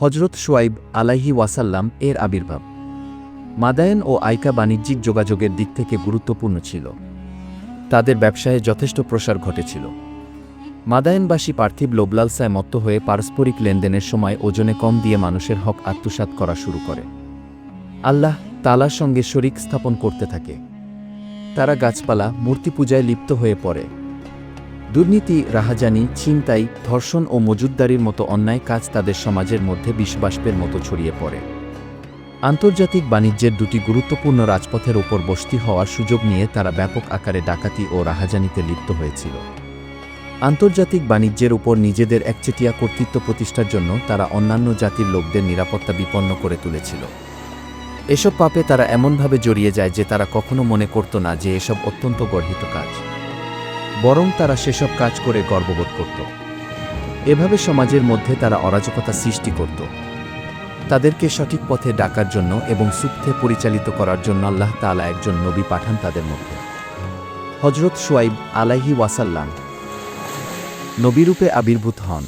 হজরত সোয়াইব আলাইহি ওয়াসাল্লাম এর আবির্ভাব। মাদায়েন ও আইকা বাণিজ্যিক যোগাযোগের দিক থেকে গুরুত্বপূর্ণ ছিল। তাদের ব্যবসায়ে যথেষ্ট প্রসার ঘটেছিল। মাদায়েনবাসী পার্থিব লোবলালসায় মত্ত হয়ে পারস্পরিক লেনদেনের সময় ওজনে কম দিয়ে মানুষের হক আত্মসাৎ করা শুরু করে। আল্লাহ তালার সঙ্গে শরিক স্থাপন করতে থাকে। তারা গাছপালা মূর্তি পূজায় লিপ্ত হয়ে পড়ে। দুর্নীতি, রাহাজানি, ছিনতাই, ধর্ষণ ও মজুদদারির মতো অন্যায় কাজ তাদের সমাজের মধ্যে বিষবাষ্পের মতো ছড়িয়ে পড়ে। আন্তর্জাতিক বাণিজ্যের দুটি গুরুত্বপূর্ণ রাজপথের ওপর বসতি হওয়ার সুযোগ নিয়ে তারা ব্যাপক আকারে ডাকাতি ও রাহাজানিতে লিপ্ত হয়েছিল। আন্তর্জাতিক বাণিজ্যের উপর নিজেদের একচেটিয়া কর্তৃত্ব প্রতিষ্ঠার জন্য তারা অন্যান্য জাতির লোকদের নিরাপত্তা বিপন্ন করে তুলেছিল। এসব পাপে তারা এমনভাবে জড়িয়ে যায় যে তারা কখনো মনে করত না যে এসব অত্যন্ত গর্হিত কাজ। বরং তারা সেসব কাজ করে গর্ববোধ করত। এভাবে সমাজের মধ্যে তারা অরাজকতা সৃষ্টি করত। তাদেরকে সঠিক পথে ডাকার জন্য এবং সুখে পরিচালিত করার জন্য আল্লাহ তাআলা একজন নবী পাঠান তাদের মধ্যে। হজরত সোয়াইব আলাইহি ওয়াসাল্লাম নবীরূপে আবির্ভূত হন।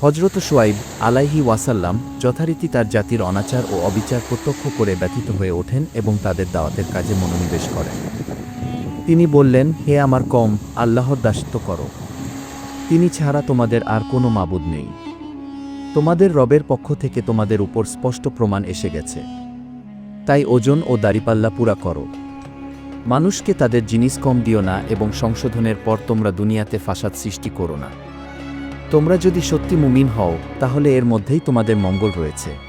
হজরত সোয়াইব আলাইহি ওয়াসাল্লাম যথারীতি তার জাতির অনাচার ও অবিচার প্রত্যক্ষ করে ব্যথিত হয়ে ওঠেন এবং তাদের দাওয়াতের কাজে মনোনিবেশ করেন। তিনি বললেন, হে আমার কম, আল্লাহর দাসত্ব করো। তিনি ছাড়া তোমাদের আর কোনো মাবুদ নেই। তোমাদের রবের পক্ষ থেকে তোমাদের উপর স্পষ্ট প্রমাণ এসে গেছে। তাই ওজন ও দাড়িপাল্লা পুরা করো। মানুষকে তাদের জিনিস কম দিও না এবং সংশোধনের পর তোমরা দুনিয়াতে ফাসাদ সৃষ্টি করো না। তোমরা যদি সত্যি মুমিন হও, তাহলে এর মধ্যেই তোমাদের মঙ্গল রয়েছে।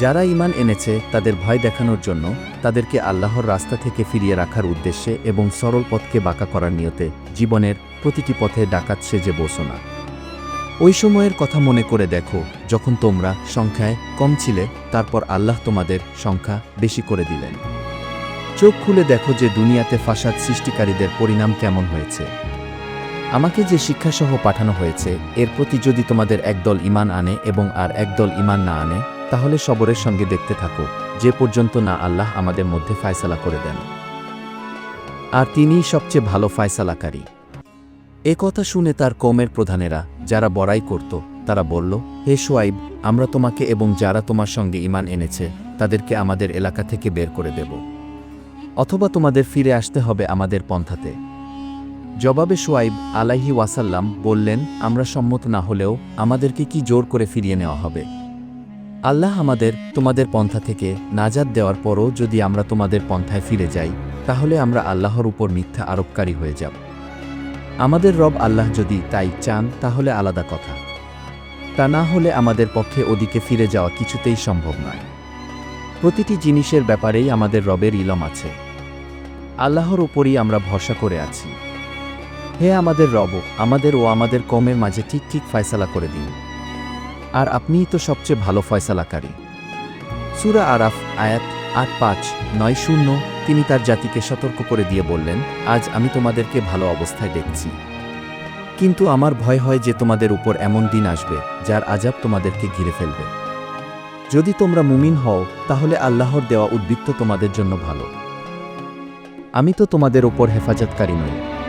যারা ইমান এনেছে, তাদের ভয় দেখানোর জন্য তাদেরকে আল্লাহর রাস্তা থেকে ফিরিয়ে রাখার উদ্দেশ্যে এবং সরল পথকে বাঁকা করার নিয়তে জীবনের প্রতিটি পথে ডাকাত যে বসো না। ওই সময়ের কথা মনে করে দেখো, যখন তোমরা সংখ্যায় কম ছিলে, তারপর আল্লাহ তোমাদের সংখ্যা বেশি করে দিলেন। চোখ খুলে দেখো যে দুনিয়াতে ফাসাদ সৃষ্টিকারীদের পরিণাম কেমন হয়েছে। আমাকে যে শিক্ষাসহ পাঠানো হয়েছে, এর প্রতি যদি তোমাদের একদল ইমান আনে এবং আর একদল ইমান না আনে তাহলে সবরের সঙ্গে দেখতে থাকো, যে পর্যন্ত না আল্লাহ আমাদের মধ্যে ফায়সালা করে দেন। আর তিনিই সবচেয়ে ভালো ফায়সালাকারী। এ কথা শুনে তার কৌমের প্রধানেরা, যারা বড়াই করত, তারা বলল, হে সোয়াইব, আমরা তোমাকে এবং যারা তোমার সঙ্গে ইমান এনেছে, তাদেরকে আমাদের এলাকা থেকে বের করে দেব। অথবা তোমাদের ফিরে আসতে হবে আমাদের পন্থাতে। জবাবে সোয়াইব আলাইহি ওয়াসাল্লাম বললেন, আমরা সম্মত না হলেও আমাদেরকে কি জোর করে ফিরিয়ে নেওয়া হবে? আল্লাহ আমাদের তোমাদের পন্থা থেকে নাজাদ দেওয়ার পরও যদি আমরা তোমাদের পন্থায় ফিরে যাই, তাহলে আমরা আল্লাহর উপর মিথ্যা আরোপকারী হয়ে যাব। আমাদের রব আল্লাহ যদি তাই চান, তাহলে আলাদা কথা। তা না হলে আমাদের পক্ষে ওদিকে ফিরে যাওয়া কিছুতেই সম্ভব নয়। প্রতিটি জিনিসের ব্যাপারেই আমাদের রবের ইলম আছে। আল্লাহর উপরই আমরা ভরসা করে আছি। হে আমাদের রব, আমাদের ও আমাদের কমের মাঝে ঠিক ঠিক ফয়সালা করে দিন। আর আপনিই তো সবচেয়ে ভালো ফয়সালাকারী। সুরা আরাফ, আয়াত আট পাঁচ, নয় শূন্য, তিনি তার জাতিকে সতর্ক করে দিয়ে বললেন, আজ আমি তোমাদেরকে ভালো অবস্থায় দেখছি। কিন্তু আমার ভয় হয় যে তোমাদের উপর এমন দিন আসবে, যার আজাব তোমাদেরকে ঘিরে ফেলবে। যদি তোমরা মুমিন হও, তাহলে আল্লাহর দেওয়া উদ্বৃত্ত তোমাদের জন্য ভালো। আমি তো তোমাদের ওপর হেফাজতকারী নই।